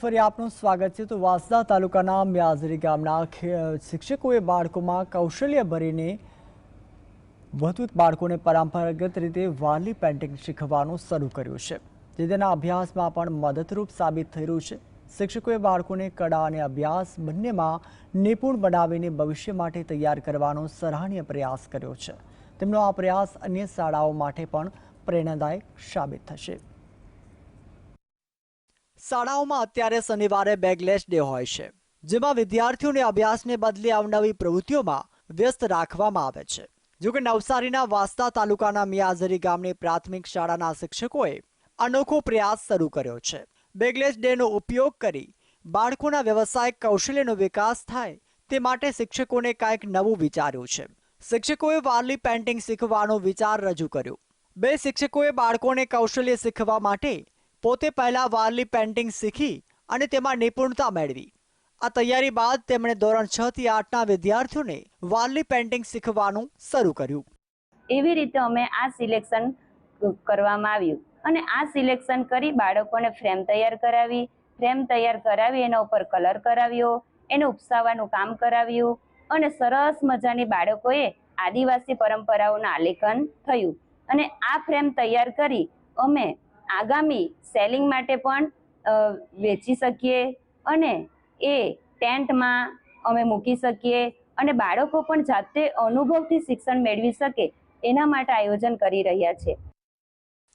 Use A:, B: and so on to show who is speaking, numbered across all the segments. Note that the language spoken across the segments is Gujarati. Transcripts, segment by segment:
A: ફરી આપનું સ્વાગત છે. તો વાસદા તાલુકાના મ્યાઝરી ગામના શિક્ષકોએ બાળકોમાં કૌશલ્ય ભરીને વધુ બાળકોને પરંપરાગત રીતે વાલી પેન્ટિંગ શીખવાનું શરૂ કર્યું છે. જે તેના અભ્યાસમાં પણ મદદરૂપ સાબિત થઈ રહ્યું છે. શિક્ષકોએ બાળકોને કળા અને અભ્યાસ બંનેમાં નિપુણ બનાવીને ભવિષ્ય માટે તૈયાર કરવાનો સરાહનીય પ્રયાસ કર્યો છે. તેમનો આ પ્રયાસ અન્ય શાળાઓ માટે પણ પ્રેરણાદાયક સાબિત થશે. શાળાઓમાં અત્યારે શનિવારે બેગલેસ ડે હોય છે, જેમાં વિદ્યાર્થીઓને અભ્યાસને બદલે અવનવી પ્રવૃત્તિઓમાં વ્યસ્ત રાખવામાં આવે છે. જોકે નવસારીના વાસ્તા તાલુકાના મિયાઝરી ગામની પ્રાથમિક શાળાના શિક્ષકોએ અનોખો પ્રયાસ શરૂ કર્યો છે. બેગલેસ ડેનો ઉપયોગ કરી બાળકોના વ્યવસાયિક કૌશલ્યનો વિકાસ થાય તે માટે શિક્ષકોને કાંઈક નવું વિચાર્યું છે. શિક્ષકોએ વારલી પેન્ટિંગ શીખવાનો વિચાર રજૂ કર્યો. બે શિક્ષકોએ બાળકોને કૌશલ્ય શીખવા માટે પોતે પહેલા વારલી પેન્ટિંગ શીખી અને તેમાં નિપુણતા મેળવી. આ તૈયારી બાદ તેમણે ધોરણ છ થી આઠના વિદ્યાર્થીઓને વારલી પેન્ટિંગ શીખવાનું શરૂ કર્યું.
B: એવી રીતે અમે આ સિલેક્શન કરવામાં આવ્યું અને આ સિલેક્શન કરી બાળકોને ફ્રેમ તૈયાર કરાવી, ફ્રેમ તૈયાર કરાવી, એના ઉપર કલર કરાવ્યો, એને ઉપસાવવાનું કામ કરાવ્યું અને સરસ મજાની બાળકોએ આદિવાસી પરંપરાઓનું આલેખન થયું. અને આ ફ્રેમ તૈયાર કરી અમે આગામી સેલિંગ માટે પણ વેચી શકીએ અને એ ટેન્ટમાં અમે મૂકી શકીએ અને બાળકો પણ જાતે અનુભવથી શિક્ષણ મેળવી શકે એના માટે આયોજન કરી રહ્યા છે.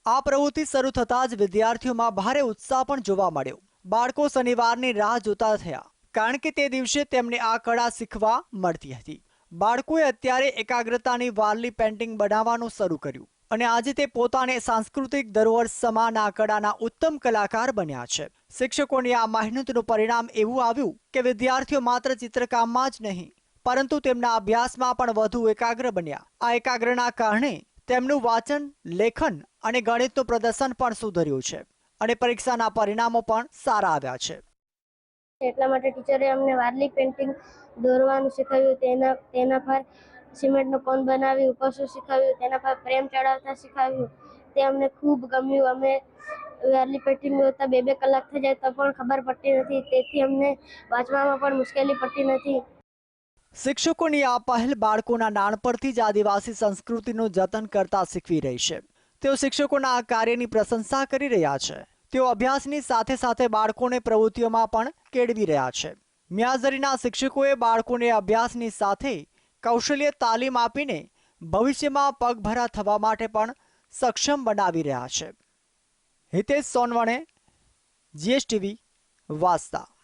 A: આ પ્રવૃત્તિ શરૂ થતાં જ વિદ્યાર્થીઓમાં ભારે ઉત્સાહ પણ જોવા મળ્યો. બાળકો શનિવારની રાહ જોતા થયા, કારણ કે તે દિવસે તેમને આ કળા શીખવા મળતી હતી. બાળકોએ અત્યારે એકાગ્રતાની વારલી પેન્ટિંગ બનાવવાનું શરૂ કર્યું. અને આજે તે પોતાને સાંસ્કૃતિક ધરોહર સમાન આંકડાના ઉત્તમ કલાકાર બન્યા છે. શિક્ષકોની આ મહેનતનું પરિણામ એવું આવ્યું કે વિદ્યાર્થીઓ માત્ર ચિત્રકામમાં જ નહીં, પરંતુ તેમના અભ્યાસમાં પણ વધુ એકાગ્ર બન્યા. આ એકાગ્રના કારણે તેમનું વાંચન, લેખન અને ગણિતનું પ્રદર્શન પણ સુધર્યું છે અને પરીક્ષાના પરિણામો પણ સારા આવ્યા છે.
C: એટલા માટે ટીચરે અમને વારલી પેઇન્ટિંગ દોરવાનું શીખવ્યું, તેના તેના પર સિમેન્ટનો કોન બનાવી ઉપરસું શીખવ્યું, તેના પર પ્રેમ ચડાવતા શીખવ્યું. તે અમને ખૂબ ગમ્યું. અમે વહેલી પેઇન્ટિંગ દોરતા બે બે કલાક થઈ જાય તો પણ ખબર પડતી નથી. તેથી અમને વાંચવામાં પણ મુશ્કેલી પડતી નથી.
A: શિક્ષકોની આ પહેલ બાળકોના નાનપણથી જ આદિવાસી સંસ્કૃતિનું જતન કરતા શીખવી રહી છે. તેઓ શિક્ષકોના આ કાર્યની પ્રશંસા કરી રહ્યા છે. તેઓ અભ્યાસની સાથે સાથે બાળકોને પ્રવૃત્તિઓમાં પણ કેળવી રહ્યા છે. મ્યાઝરીના શિક્ષકોએ બાળકોને અભ્યાસની સાથે કૌશલ્ય તાલીમ આપીને ભવિષ્યમાં પગભરા થવા માટે પણ સક્ષમ બનાવી રહ્યા છે. હિતેશ સોનવણે, જીએસટીવી, વાસ્તા.